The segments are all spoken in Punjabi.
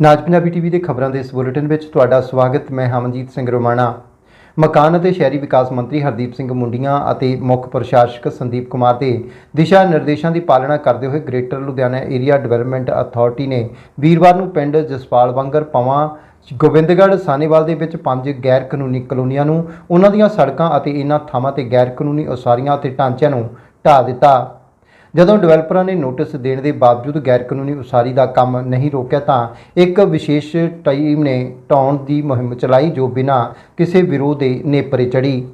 ਨਾਜ ਪੰਜਾਬੀ ਟੀਵੀ ਦੇ ਖਬਰਾਂ ਦੇ ਇਸ ਬੁਲੇਟਿਨ ਵਿੱਚ ਤੁਹਾਡਾ ਸਵਾਗਤ, ਮੈਂ ਹਮਨਜੀਤ ਸਿੰਘ ਰੋਮਾਣਾ। ਮਕਾਨ ਅਤੇ ਸ਼ਹਿਰੀ ਵਿਕਾਸ ਮੰਤਰੀ ਹਰਦੀਪ ਸਿੰਘ ਮੁੰਡੀਆਂ ਅਤੇ ਮੁੱਖ ਪ੍ਰਸ਼ਾਸਕ ਸੰਦੀਪ ਕੁਮਾਰ ਦੇ ਦਿਸ਼ਾ ਨਿਰਦੇਸ਼ਾਂ ਦੀ ਪਾਲਣਾ ਕਰਦੇ ਹੋਏ greater Ludhiana area development authority ਨੇ ਵੀਰਵਾਰ ਨੂੰ ਪਿੰਡ ਜਸਪਾਲ ਵਾਂਗਰ ਪਵਾਂ, ਗੋਬਿੰਦਗੜ੍ਹ ਸਾਨੇਵਾਲ ਦੇ ਵਿੱਚ ਪੰਜ ਗੈਰ ਕਾਨੂੰਨੀ ਕਲੋਨੀਆਂ ਨੂੰ, ਉਹਨਾਂ ਦੀਆਂ ਸੜਕਾਂ ਅਤੇ ਇਹਨਾਂ ਥਾਵਾਂ ਤੇ ਗੈਰ ਕਾਨੂੰਨੀ ਉਸਾਰੀਆਂ ਅਤੇ ਢਾਂਚਿਆਂ ਨੂੰ ਢਾਹ ਦਿੱਤਾ। ਜਦੋਂ ਡਿਵੈਲਪਰਾਂ ਨੇ ਨੋਟਿਸ ਦੇਣ ਦੇ ਬਾਵਜੂਦ ਗੈਰ ਕਾਨੂੰਨੀ ਉਸਾਰੀ ਦਾ ਕੰਮ ਨਹੀਂ ਰੋਕਿਆ ਤਾਂ ਇੱਕ ਵਿਸ਼ੇਸ਼ ਟੀਮ ਨੇ ਢਾਉਣ ਦੀ ਮੁਹਿੰਮ ਚਲਾਈ ਜੋ ਬਿਨਾਂ ਕਿਸੇ ਵਿਰੋਧ ਦੇ ਨੇਪਰੇ ਚੜੀ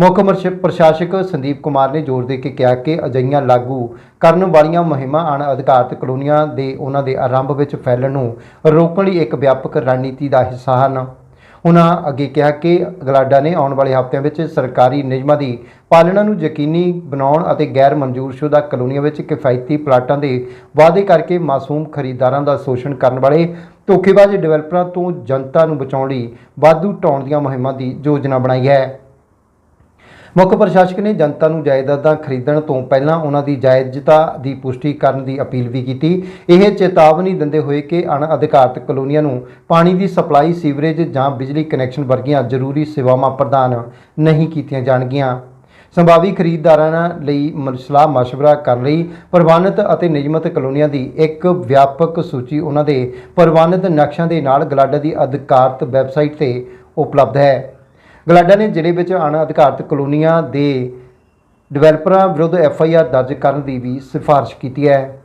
ਮੁੱਖ ਮਰਸ਼- ਪ੍ਰਸ਼ਾਸਕ ਸੰਦੀਪ ਕੁਮਾਰ ਨੇ ਜ਼ੋਰ ਦੇ ਕੇ ਕਿਹਾ ਕਿ ਅਜਿਹੀਆਂ ਲਾਗੂ ਕਰਨ ਵਾਲੀਆਂ ਮੁਹਿੰਮਾਂ ਅਣ ਅਧਿਕਾਰਤ ਕਲੋਨੀਆਂ ਦੇ ਉਹਨਾਂ ਦੇ ਆਰੰਭ ਵਿੱਚ ਫੈਲਣ ਨੂੰ ਰੋਕਣ ਲਈ ਇੱਕ ਵਿਆਪਕ ਰਣਨੀਤੀ ਦਾ ਹਿੱਸਾ ਹਨ। ਉਹਨਾਂ ਅੱਗੇ ਕਿਹਾ ਕਿ ਗਲਾਡਾ ਨੇ ਆਉਣ ਵਾਲੇ ਹਫ਼ਤਿਆਂ ਵਿੱਚ ਸਰਕਾਰੀ ਨਿਯਮਾਂ ਦੀ ਪਾਲਣਾ ਨੂੰ ਯਕੀਨੀ ਬਣਾਉਣ ਅਤੇ ਗੈਰ ਮਨਜ਼ੂਰਸ਼ੁਦਾ ਕਲੋਨੀਆਂ ਵਿੱਚ ਕਿਫਾਇਤੀ ਪਲਾਟਾਂ ਦੇ ਵਾਅਦੇ ਕਰਕੇ ਮਾਸੂਮ ਖਰੀਦਦਾਰਾਂ ਦਾ ਸ਼ੋਸ਼ਣ ਕਰਨ ਵਾਲੇ ਧੋਖੇਬਾਜ਼ ਡਿਵੈਲਪਰਾਂ ਤੋਂ ਜਨਤਾ ਨੂੰ ਬਚਾਉਣ ਲਈ ਵਾਧੂ ਢਾਉਣ ਦੀਆਂ ਮੁਹਿੰਮਾਂ ਦੀ ਯੋਜਨਾ ਬਣਾਈ ਹੈ। ਮੁੱਖ ਪ੍ਰਸ਼ਾਸਕ ਨੇ ਜਨਤਾ ਨੂੰ ਜਾਇਦਾਦਾਂ ਖਰੀਦਣ ਤੋਂ ਪਹਿਲਾਂ ਉਹਨਾਂ ਦੀ ਜਾਇਜ਼ਤਾ ਦੀ ਪੁਸ਼ਟੀ ਕਰਨ ਦੀ ਅਪੀਲ ਵੀ ਕੀਤੀ। ਇਹ ਚੇਤਾਵਨੀ ਦਿੰਦੇ ਹੋਏ ਕਿ ਅਣਅਧਿਕਾਰਤ ਕਲੋਨੀਆਂ ਨੂੰ ਪਾਣੀ ਦੀ ਸਪਲਾਈ, ਸੀਵਰੇਜ ਜਾਂ ਬਿਜਲੀ ਕਨੈਕਸ਼ਨ ਵਰਗੀਆਂ ਜ਼ਰੂਰੀ ਸੇਵਾਵਾਂ ਪ੍ਰਦਾਨ ਨਹੀਂ ਕੀਤੀਆਂ ਜਾਣਗੀਆਂ। ਸੰਭਾਵੀ ਖਰੀਦਦਾਰਾਂ ਲਈ ਮ- ਸਲਾਹ ਮਸ਼ਵਰਾ ਕਰਨ ਲਈ। ਪ੍ਰਵਾਨਿਤ ਅਤੇ ਨਿਯਮਤ ਕਲੋਨੀਆਂ ਦੀ ਇੱਕ ਵਿਆਪਕ ਸੂਚੀ ਉਹਨਾਂ ਦੇ ਪ੍ਰਵਾਨਿਤ ਨਕਸ਼ਿਆਂ ਦੇ ਨਾਲ ਗਲਾਡਾ ਦੀ ਅਧਿਕਾਰਤ ਵੈਬਸਾਈਟ ਤੇ ਉਪਲਬਧ ਹੈ। ਗਲਾਡਾ ਨੇ ਜ਼ਿਲ੍ਹੇ ਵਿੱਚ ਅਣ ਅਧਿਕਾਰਤ ਕਲੋਨੀਆਂ ਦੇ ਡਿਵੈਲਪਰਾਂ ਵਿਰੁੱਧ ਐਫ ਆਈ ਆਰ ਦਰਜ ਕਰਨ ਦੀ ਵੀ ਸਿਫਾਰਿਸ਼ ਕੀਤੀ ਹੈ।